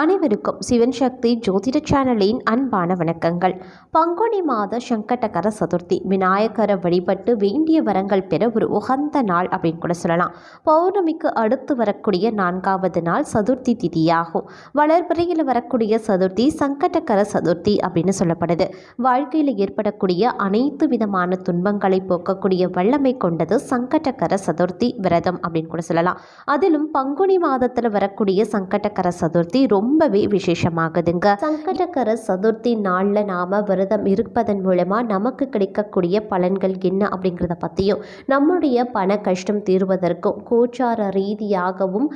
அனைவருக்கும் சிவன் சக்தி ஜோதிட சேனலின் அன்பான வணக்கங்கள். பங்குனி மாத சங்கடகர சதுர்த்தி விநாயகரை வழிபட்டு வேண்டிய வரங்கள் பெற ஒரு உகந்த நாள் அப்படின்னு கூட சொல்லலாம். பௌர்ணமிக்கு அடுத்து வரக்கூடிய நான்காவது நாள் சதுர்த்தி திதியாகும். வளர்பிறையில் வரக்கூடிய சதுர்த்தி சங்கடகர சதுர்த்தி அப்படின்னு சொல்லப்படுது. வாழ்க்கையில் ஏற்படக்கூடிய அனைத்து விதமான துன்பங்களை போக்கக்கூடிய வல்லமை கொண்டது சங்கடகர சதுர்த்தி விரதம் அப்படின்னு கூட சொல்லலாம். அதிலும் பங்குனி மாதத்தில் வரக்கூடிய சங்கடகர சதுர்த்தி ரொம்பவே விசேஷமாகுதுங்க. சங்கடகர சதுர்த்தி நாளில் நாம விரதம் இருப்பதன் மூலமா நமக்கு கிடைக்கக்கூடிய பலன்கள் என்ன அப்படிங்கிறத பற்றியும் நம்முடைய பண கஷ்டம் தீர்வதற்கும் கோச்சார ரீதியாகவும்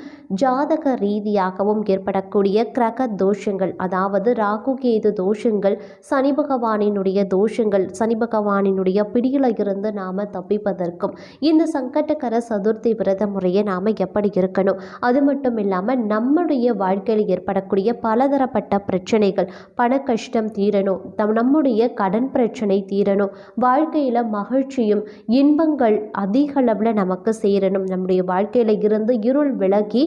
ஜாதக ரீதியாகவும் ஏற்படக்கூடிய கிரக தோஷங்கள் அதாவது ராகு கேது தோஷங்கள் சனி பகவானினுடைய தோஷங்கள் சனி பகவானினுடைய பிடியில இருந்து நாம தப்பிப்பதற்கும் இந்த சங்கடகர சதுர்த்தி விரத முறையை நாம எப்படி இருக்கணும்? அது மட்டும் இல்லாமல் நம்முடைய வாழ்க்கையில் ஏற்பட வரக்கூடிய பலதரப்பட்ட பிரச்சனைகள். பண கஷ்டம் தீரணும். தம் நம்முடைய கடன் பிரச்சனை தீரணும். வாழ்க்கையில் மகிழ்ச்சியும் இன்பங்கள் அதிக அளவில் நமக்கு சேரணும். நம்முடைய வாழ்க்கையில் இருந்து இருள் விலகி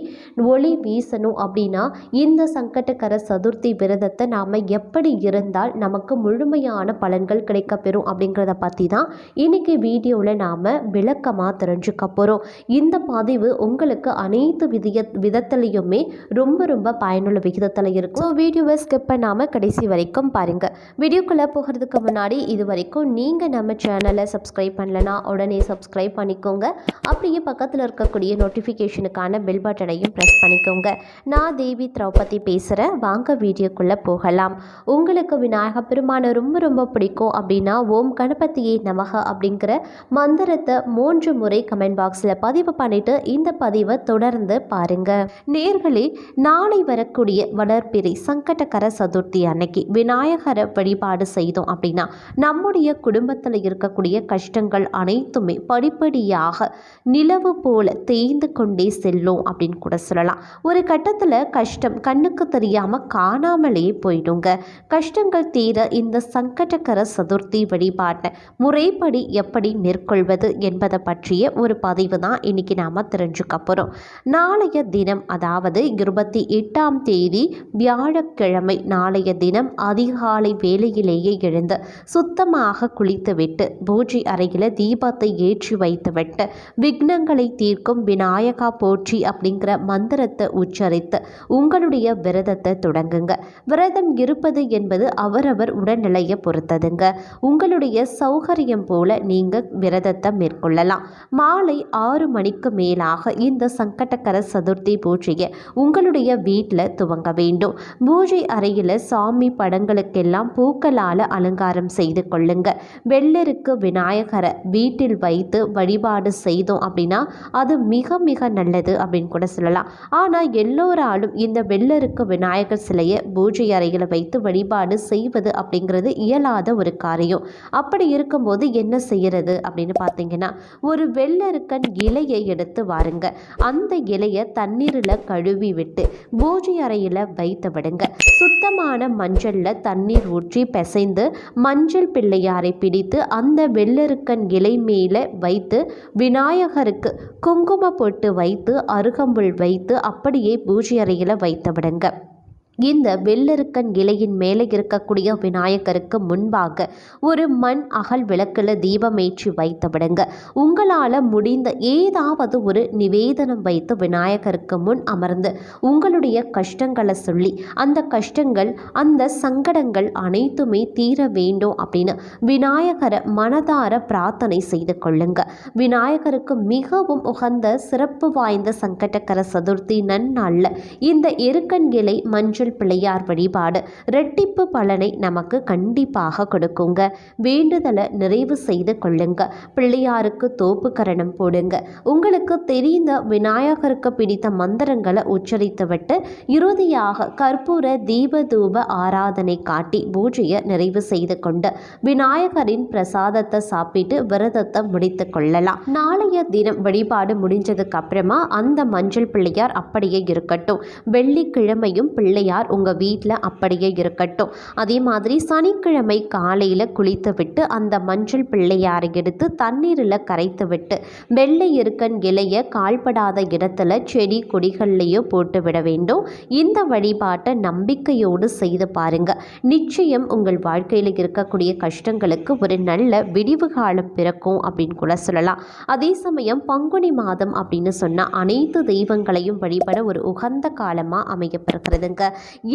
ஒளி வீசணும் அப்படின்னா இந்த சங்கடகர சதுர்த்தி விரதத்தை நாம் எப்படி இருந்தால் நமக்கு முழுமையான பலன்கள் கிடைக்கப்பெறும் அப்படிங்கிறத பற்றி தான் இன்னைக்கு வீடியோவில் நாம் விளக்கமாக தெரிஞ்சுக்க போகிறோம் இந்த பதிவு உங்களுக்கு அனைத்து விதிய விதத்துலையுமே ரொம்ப ரொம்ப பயனுள்ள விகிதத்தில் இருக்கும். ஸோ வீடியோவை ஸ்கிப் பண்ணாமல் கடைசி வரைக்கும் பாருங்கள் வீடியோக்குள்ளே போகிறதுக்கு முன்னாடி இது வரைக்கும் நீங்கள் நம்ம சேனலை சப்ஸ்கிரைப் பண்ணலனா உடனே சப்ஸ்கிரைப் பண்ணிக்கோங்க. அப்படியே பக்கத்தில் இருக்கக்கூடிய நோட்டிஃபிகேஷனுக்கான பெல் பட்டனையும் ப்ரெஸ் பண்ணிக்கோங்க. நான் தேவி திரௌபதி பேசுகிறேன் வாங்க வீடியோக்குள்ளே போகலாம். உங்களுக்கு விநாயக பெருமானை ரொம்ப ரொம்ப பிடிக்கும் அப்படின்னா ஓம் கணபதியே நமக அப்படிங்கிற மந்திரத்தை மூன்று முறை கமெண்ட் பாக்ஸில் பதிவு பண்ணிவிட்டு இந்த பதிவை தொடர்ந்து பாருங்கள் நேர்களே நாளை வரக்கூடிய வளர்பிறை சங்கடகர சதுர்த்தி அன்னைக்கு விநாயகரை வழிபாடு செய்தோம் அப்படின்னா நம்முடைய குடும்பத்தில் இருக்கக்கூடிய கஷ்டங்கள் அனைத்துமே படிப்படியாக நிலவு போல தேய்ந்து கொண்டே செல்லும் அப்படின்னு கூட சொல்லலாம். ஒரு கட்டத்தில் கஷ்டம் கண்ணுக்கு தெரியாமல் காணாமலே போயிடுங்க. கஷ்டங்கள் தீர இந்த சங்கடகர சதுர்த்தி வழிபாட்டை முறைப்படி எப்படி மேற்கொள்வது என்பதை பற்றிய ஒரு பதிவு தான் இன்னைக்கு நாம் தெரிஞ்சுக்க போகிறோம் நாளைய தினம் அதாவது இருபத்தி எட்டாம் தேதி தேதி வியாழக்கிழமை நாளைய தினம் அதிகாலை வேலையிலேயே எழுந்து சுத்தமாக குளித்துவிட்டு பூஜை அறையில் தீபத்தை ஏற்றி வைத்துவிட்டு விக்னங்களை தீர்க்கும் விநாயகா போற்றி அப்படிங்கிற மந்திரத்தை உச்சரித்து உங்களுடைய விரதத்தை தொடங்குங்க. விரதம் இருப்பது என்பது அவரவர் உடல்நிலையை பொறுத்ததுங்க. உங்களுடைய சௌகரியம் போல நீங்கள் விரதத்தை மேற்கொள்ளலாம். மாலை ஆறு மணிக்கு மேலாக இந்த சங்கடகர சதுர்த்தி பூஜையை உங்களுடைய வீட்டில் துவங்க வேண்டும். பூஜை அறையில் சாமி படங்களுக்கெல்லாம் பூக்களால் அலங்காரம் செய்து கொள்ளுங்க. வெள்ளருக்கு விநாயகரை வீட்டில் வைத்து வழிபாடு செய்தோம் அப்படின்னா அது மிக மிக நல்லது அப்படின்னு கூட சொல்லலாம். ஆனால் எல்லோராலும் இந்த வெள்ளருக்கு விநாயகர் சிலையை பூஜை அறையில் வைத்து வழிபாடு செய்வது அப்படிங்கிறது இயலாத ஒரு காரியம். அப்படி இருக்கும்போது என்ன செய்யறது அப்படின்னு பார்த்தீங்கன்னா ஒரு வெள்ளருக்கன் இலையை எடுத்து வாருங்க. அந்த இலையை தண்ணீரில் கழுவி விட்டு பூஜை அறை வைத்து விடுங்க. சுத்தமான மஞ்சளில் தண்ணீர் ஊற்றி பிசைந்து மஞ்சள் பிள்ளையாரை பிடித்து அந்த வெள்ளருக்கன் இலை மேலே வைத்து விநாயகருக்கு குங்கும பொட்டு வைத்து அருகம்புல் வைத்து அப்படியே பூஜை அறையில் வைத்து விடுங்க. இந்த வெள்ளருக்கன் இலையின் மேலே இருக்கக்கூடிய விநாயகருக்கு முன்பாக ஒரு மண் அகல் விளக்கில் தீபமேற்றி வைத்து விடுங்க. உங்களால் முடிந்த ஏதாவது ஒரு நிவேதனம் வைத்து விநாயகருக்கு முன் அமர்ந்து உங்களுடைய கஷ்டங்களை சொல்லி அந்த கஷ்டங்கள் அந்த சங்கடங்கள் அனைத்துமே தீர வேண்டும் அப்படின்னு விநாயகரை மனதார பிரார்த்தனை செய்து கொள்ளுங்க. விநாயகருக்கு மிகவும் உகந்த சிறப்பு வாய்ந்த சங்கடகர சதுர்த்தி நன்னாளில் இந்த எருக்கன் இலை மஞ்சள் மஞ்சள் பிள்ளையார் வழிபாடு ரெட்டிப்பு பலனை நமக்கு கண்டிப்பாக கொடுக்குங்க. வேண்டுதலை நிறைவு செய்து கொள்ளுங்க. பிள்ளையாருக்கு தோப்பு கரணம் போடுங்க. உங்களுக்கு தெரிந்த விநாயகருக்கு பிடித்த மந்திரங்களை உச்சரித்துவிட்டு இறுதியாக கற்பூர தீப தூப ஆராதனை காட்டி பூஜையை நிறைவு செய்து கொண்டு விநாயகரின் பிரசாதத்தை சாப்பிட்டு விரதத்தை முடித்து கொள்ளலாம். நாளைய தினம் வழிபாடு முடிஞ்சதுக்கு அப்புறமா அந்த மஞ்சள் பிள்ளையார் அப்படியே இருக்கட்டும். வெள்ளிக்கிழமையும் பிள்ளையார் பிள்ளையார் உங்கள் வீட்டில் அப்படியே இருக்கட்டும். அதே மாதிரி சனிக்கிழமை காலையில் குளித்து விட்டு அந்த மஞ்சள் பிள்ளையாரை எடுத்து தண்ணீரில் கரைத்து விட்டு வெள்ளை இருக்கன் இலையை கால்படாத இடத்துல செடி கொடிகள்லையோ போட்டு விட வேண்டும். இந்த வழிபாட்டை நம்பிக்கையோடு செய்து பாருங்க. நிச்சயம் உங்கள் வாழ்க்கையில் இருக்கக்கூடிய கஷ்டங்களுக்கு ஒரு நல்ல விடிவு காலம் பிறக்கும் அப்படின்னு கூட சொல்லலாம். அதே சமயம் பங்குனி மாதம் அப்படின்னு சொன்னால் அனைத்து தெய்வங்களையும் வழிபட ஒரு உகந்த காலமாக அமையப்பெறுகிறதுங்க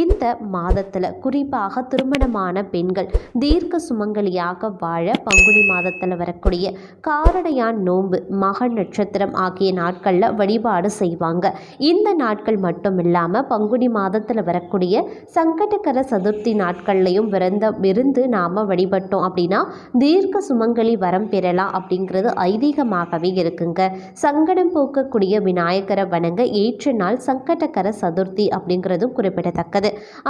இந்த மாதத்தில் குறிப்பாக திருமணமான பெண்கள் தீர்க்க சுமங்கலியாக வாழ பங்குனி மாதத்தில் வரக்கூடிய காரடையான் நோன்பு மக நட்சத்திரம் ஆகிய நாட்களில் வழிபாடு செய்வாங்க. இந்த நாட்கள் மட்டும் இல்லாமல் பங்குனி மாதத்தில் வரக்கூடிய சங்கடகர சதுர்த்தி நாட்கள்லையும் விருந்த விருந்து நாம் வழிபட்டோம் அப்படின்னா தீர்க்க சுமங்கலி வரம் பெறலாம் அப்படிங்கிறது ஐதீகமாகவே இருக்குங்க. சங்கடம் போக்கக்கூடிய விநாயகரை வணங்க ஏற்ற நாள் சங்கடகர சதுர்த்தி அப்படிங்கிறதும் குறிப்பிடத்தக்கது.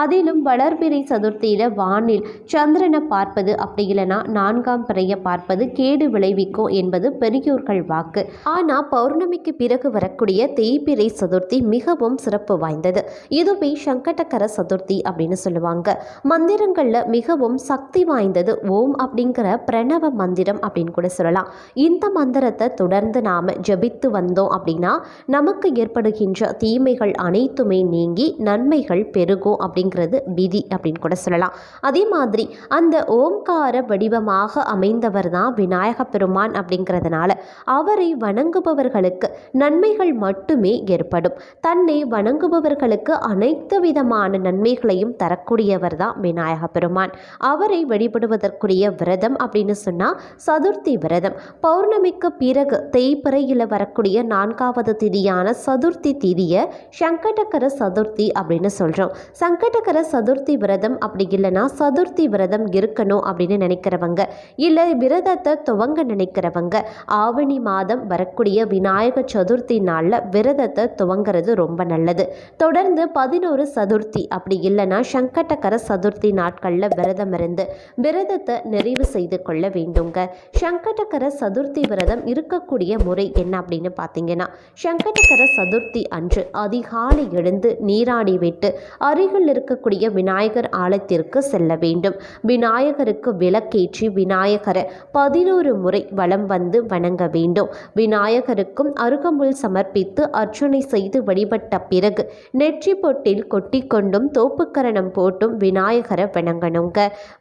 அதிலும் வளர்பிறை சதுர்த்தியில் வானில் சந்திரனை பார்ப்பது அப்படி இல்லைன்னா நான்காம் பிறையை பார்ப்பது கேடு விளைவிக்கும் என்பது பெரியோர்கள் வாக்கு. ஆனால் பௌர்ணமிக்கு பிறகு வரக்கூடிய தேய்பிறை சதுர்த்தி மிகவும் சிறப்பு வாய்ந்தது. இதுவே சங்கடகர சதுர்த்தி அப்படின்னு சொல்லுவாங்க. மந்திரங்களில் மிகவும் சக்தி வாய்ந்தது ஓம் அப்படிங்கிற பிரணவ மந்திரம் அப்படின்னு கூட சொல்லலாம். இந்த மந்திரத்தை தொடர்ந்து நாம் ஜபித்து வந்தோம் அப்படின்னா நமக்கு ஏற்படுகின்ற தீமைகள் அனைத்துமே நீங்கி நன்மைகள் பெருகும் அப்படிங்கிறது விதி அப்படின்னு கூட சொல்லலாம். அதே மாதிரி அந்த ஓம்கார வடிவமாக அமைந்தவர் தான் விநாயக பெருமான் அப்படிங்கிறதுனால அவரை வணங்குபவர்களுக்கு நன்மைகள் மட்டுமே ஏற்படும். தன்னை வணங்குபவர்களுக்கு அனைத்து விதமான நன்மைகளையும் தரக்கூடியவர் தான் விநாயக பெருமான். அவரை வழிபடுவதற்குரிய விரதம் அப்படின்னு சொன்னால் சதுர்த்தி விரதம். பௌர்ணமிக்கு பிறகு தேய்பிறையில் வரக்கூடிய நான்காவது திதியான சதுர்த்தி திதியை சங்கடகர சதுர்த்தி அப்படின்னு சொல்கிறோம் சங்கடகர சதுர்த்தி விரதம் அப்படி இல்லைன்னா சதுர்த்தி விரதம் இருக்கணும் அப்படின்னு நினைக்கிறவங்க. இல்லை விரதத்தை துவங்க நினைக்கிறவங்க. ஆவணி மாதம் வரக்கூடிய விநாயகர் சதுர்த்தி நாளில் விரதத்தை துவங்கிறது ரொம்ப நல்லது. தொடர்ந்து பதினோரு சதுர்த்தி அப்படி இல்லைன்னா சங்கடகர சதுர்த்தி நாட்களில் விரதம் இருந்து விரதத்தை நிறைவு செய்து கொள்ள வேண்டுங்க. சங்கடகர சதுர்த்தி விரதம் இருக்கக்கூடிய முறை என்ன அப்படின்னு பார்த்தீங்கன்னா சங்கடகர சதுர்த்தி அன்று அதிகாலை எழுந்து நீராடி விட்டு அருகில் இருக்கக்கூடிய விநாயகர் ஆலயத்திற்கு செல்ல வேண்டும். விநாயகருக்கு விளக்கேற்றி விநாயகரை பதினோரு முறை வலம் வந்து வணங்க வேண்டும். விநாயகருக்கும் அருகம்புல் சமர்ப்பித்து அர்ச்சனை செய்து வழிபட்ட பிறகு நெற்றி பொட்டில் கொட்டிக்கொண்டும் தோப்புக்கரணம் போட்டும் விநாயகரை வணங்கணுங்க.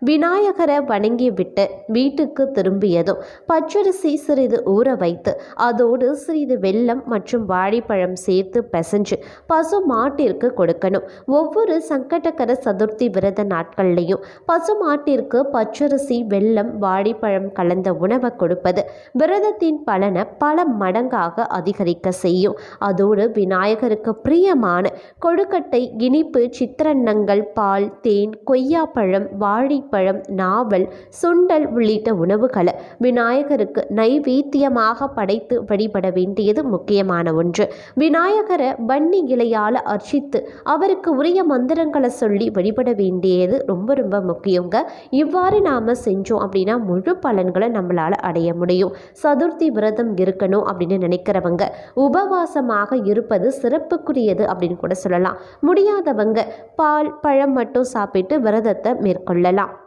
விநாயகரை வணங்கி விட்டு வீட்டுக்கு திரும்பியதும் பச்சரிசி சிறிது ஊற வைத்து அதோடு சிறிது வெல்லம் மற்றும் வாழைப்பழம் சேர்த்து பிசைஞ்சு பசு மாட்டிற்கு கொடுக்கணும். ஒவ்வொரு சங்கடகர சதுர்த்தி விரத நாட்கள்லையும் பசுமாட்டிற்கு பச்சரிசி வெள்ளம் வாழைப்பழம் கலந்த உணவை கொடுப்பது விரதத்தின் பலனை பல மடங்காக அதிகரிக்க செய்யும். அதோடு விநாயகருக்கு பிரியமான கொழுக்கட்டை இனிப்பு சித்திரன்னங்கள் பால் தேன் கொய்யாப்பழம் வாழைப்பழம் நாவல் சுண்டல் உள்ளிட்ட உணவுகளை விநாயகருக்கு நைவேத்தியமாக படைத்து வழிபட வேண்டியது முக்கியமான ஒன்று. விநாயகரை வன்னி இலையால் அர்ச்சித்து அவருக்கு உரிய மந்திரங்களை சொல்லி வழிபட வேண்டியது ரொம்ப ரொம்ப முக்கியங்க. இவ்வாறு நாம் செஞ்சோம் அப்படின்னா முழு பலன்களை நம்மளால் அடைய முடியும். சதுர்த்தி விரதம் இருக்கணும் அப்படின்னு நினைக்கிறவங்க உபவாசமாக இருப்பது சிறப்புக்குரியது அப்படின்னு கூட சொல்லலாம். முடியாதவங்க பால் பழம் மட்டும் சாப்பிட்டு விரதத்தை மேற்கொள்ளலாம்.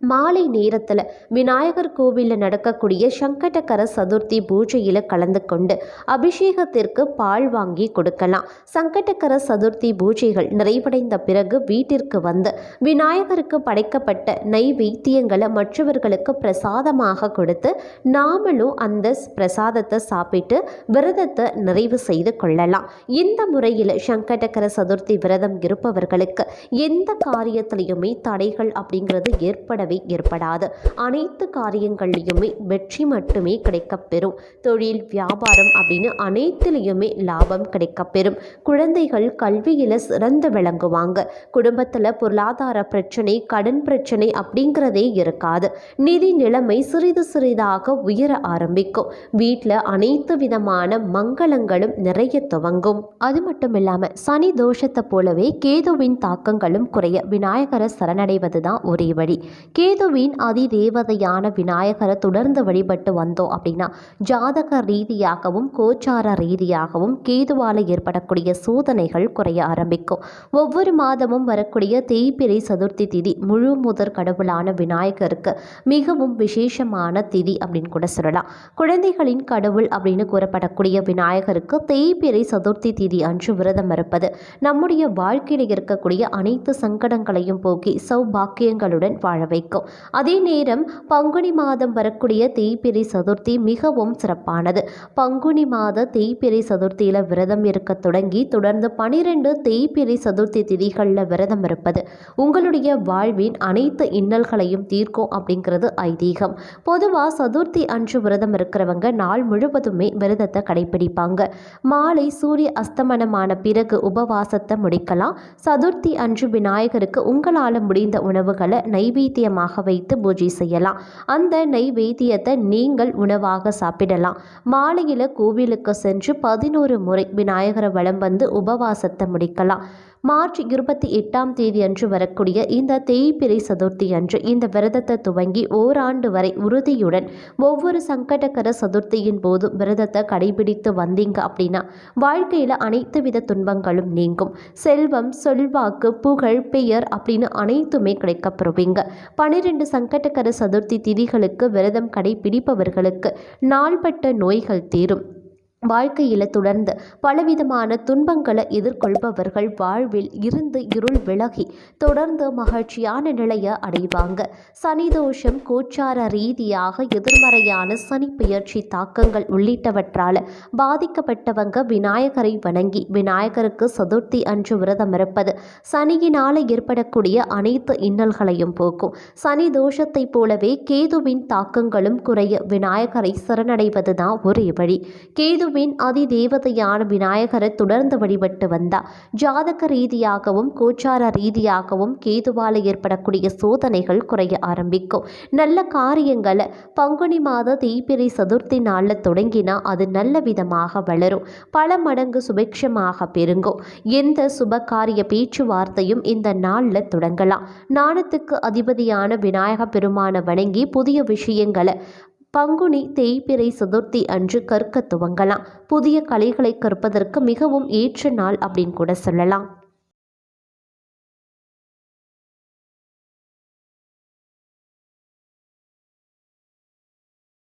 மாலை நேரத்தில் விநாயகர் கோவிலில் நடக்கக்கூடிய சங்கடகர சதுர்த்தி பூஜையில் கலந்து கொண்டு அபிஷேகத்திற்கு பால் வாங்கி கொடுக்கலாம். சங்கடகர சதுர்த்தி பூஜைகள் நிறைவடைந்த பிறகு வீட்டிற்கு வந்து விநாயகருக்கு படைக்கப்பட்ட நைவேத்தியங்களை மற்றவர்களுக்கு பிரசாதமாக கொடுத்து நாமளும் அந்த பிரசாதத்தை சாப்பிட்டு விரதத்தை நிறைவு செய்து கொள்ளலாம். இந்த முறையில் சங்கடகர சதுர்த்தி விரதம் இருப்பவர்களுக்கு எந்த காரியத்திலையுமே தடைகள் அப்படிங்கிறது ஏற்பட ஏற்படவே ஏற்படாது. அனைத்து காரியங்கள்லையுமே வெற்றி மட்டுமே கிடைக்கப்பெறும். தொழில் வியாபாரம் அப்படின்னு அனைத்துலேயுமே லாபம் கிடைக்கப்பெறும். குழந்தைகள் கல்வியில் சிறந்து விளங்குவாங்க. குடும்பத்தில் பொருளாதார பிரச்சனை கடன் பிரச்சனை அப்படிங்கிறதே இருக்காது. நிதி நிலைமை சிறிது சிறிதாக உயர ஆரம்பிக்கும். வீட்டில் அனைத்து விதமான மங்களங்களும் நிறைய துவங்கும். அது மட்டும் இல்லாமல் சனி தோஷத்தை போலவே கேதுவின் தாக்கங்களும் குறைய விநாயகரை சரணடைவது தான் ஒரே வழி. கேதுவின் அதிதேவதையான விநாயகரை தொடர்ந்து வழிபட்டு வந்தோம் அப்படின்னா ஜாதக ரீதியாகவும் கோச்சார ரீதியாகவும் கேதுவால் ஏற்படக்கூடிய சோதனைகள் குறைய ஆரம்பிக்கும். ஒவ்வொரு மாதமும் வரக்கூடிய தேய்பிரை சதுர்த்தி திதி முழு முதற் கடவுளான விநாயகருக்கு மிகவும் விசேஷமான திதி அப்படின்னு கூட சொல்லலாம். குழந்தைகளின் கடவுள் அப்படின்னு கூறப்படக்கூடிய விநாயகருக்கு தேய்பிரை சதுர்த்தி திதி அன்று விரதம் இருப்பது நம்முடைய வாழ்க்கையில் இருக்கக்கூடிய அனைத்து சங்கடங்களையும் போக்கி சௌபாக்கியங்களுடன் வாழ வைக்கும். அதே நேரம் பங்குனி மாதம் வரக்கூடிய தேய்பிரை சதுர்த்தி மிகவும் சிறப்பானது. பங்குனி மாத தேய்பிரை சதுர்த்தியில் விரதம் இருக்க தொடங்கி தொடர்ந்து பனிரெண்டு தேய்பிரை சதுர்த்தி திதிகளில் விரதம் இருப்பது உங்களுடைய வாழ்வின் அனைத்து இன்னல்களையும் தீர்க்கும் அப்படிங்கிறது ஐதீகம். பொதுவாக சதுர்த்தி அன்று விரதம் இருக்கிறவங்க நாள் முழுவதுமே விரதத்தை கடைபிடிப்பாங்க. மாலை சூரிய அஸ்தமனமான பிறகு உபவாசத்தை முடிக்கலாம். சதுர்த்தி அன்று விநாயகருக்கு உங்களால் முடிந்த உணவுகளை நைவேத்தியமாக வைத்து பூஜை செய்யலாம். அந்த நெய்வேத்தியத்தை நீங்கள் உணவாக சாப்பிடலாம். மாலையில் கோவிலுக்கு சென்று பதினோரு முறை விநாயகரை வளம் வந்து உபவாசத்தை முடிக்கலாம். மார்ச் இருபத்தி எட்டாம் தேதி அன்று வரக்கூடிய இந்த தேய்பிரை சதுர்த்தி அன்று இந்த விரதத்தை துவங்கி ஓராண்டு வரை உறுதியுடன் ஒவ்வொரு சங்கடகர சதுர்த்தியின் போது விரதத்தை கடைபிடித்து வந்தீங்க அப்படின்னா வாழ்க்கையில் அனைத்து வித துன்பங்களும் நீங்கும். செல்வம் செல்வாக்கு புகழ் பெயர் அப்படின்னு அனைத்துமே கிடைக்கப்பெறுவீங்க. பனிரெண்டு சங்கடகர சதுர்த்தி திதிகளுக்கு விரதம் கடைபிடிப்பவர்களுக்கு நாள்பட்ட நோய்கள் தீரும். வாழ்க்கையில் தொடர்ந்து பலவிதமான துன்பங்களை எதிர்கொள்பவர்கள் வாழ்வில் இருந்து இருள் விலகி தொடர்ந்து மகிழ்ச்சியான நிலையை அடைவாங்க. சனி தோஷம் கோச்சார ரீதியாக எதிர்மறையான சனி பெயர்ச்சி தாக்கங்கள் உள்ளிட்டவற்றால் பாதிக்கப்பட்டவங்க விநாயகரை வணங்கி விநாயகருக்கு சதுர்த்தி அன்று விரதம் இருப்பது சனியினால் ஏற்படக்கூடிய அனைத்து இன்னல்களையும் போக்கும். சனி தோஷத்தை போலவே கேதுவின் தாக்கங்களும் குறைய விநாயகரை சரணடைவது தான் ஒரே வழி. கேது விஷ்ணுவின் அதி தேவதையான விநாயகரை தொடர்ந்து வழிபட்டு வந்தார். ஜாதக ரீதியாகவும் கோச்சார ரீதியாகவும் கேதுவால ஏற்படக்கூடிய சோதனைகள் குறைய ஆரம்பிக்கும். நல்ல காரியங்களை பங்குனி மாத தீபிரி சதுர்த்தி நாளில் தொடங்கினா அது நல்ல விதமாக வளரும். பல மடங்கு சுபிக்ஷமாக பெருங்கும். எந்த சுப காரிய பேச்சுவார்த்தையும் இந்த நாளில் தொடங்கலாம். நாணத்துக்கு அதிபதியான விநாயக பெருமான வணங்கி புதிய விஷயங்களை பங்குனி தேய்பிறை சதுர்த்தி அன்று கற்க துவங்கலாம். புதிய கலைகளை கற்பதற்கு மிகவும் ஏற்ற நாள் அப்படின்னு கூட சொல்லலாம்.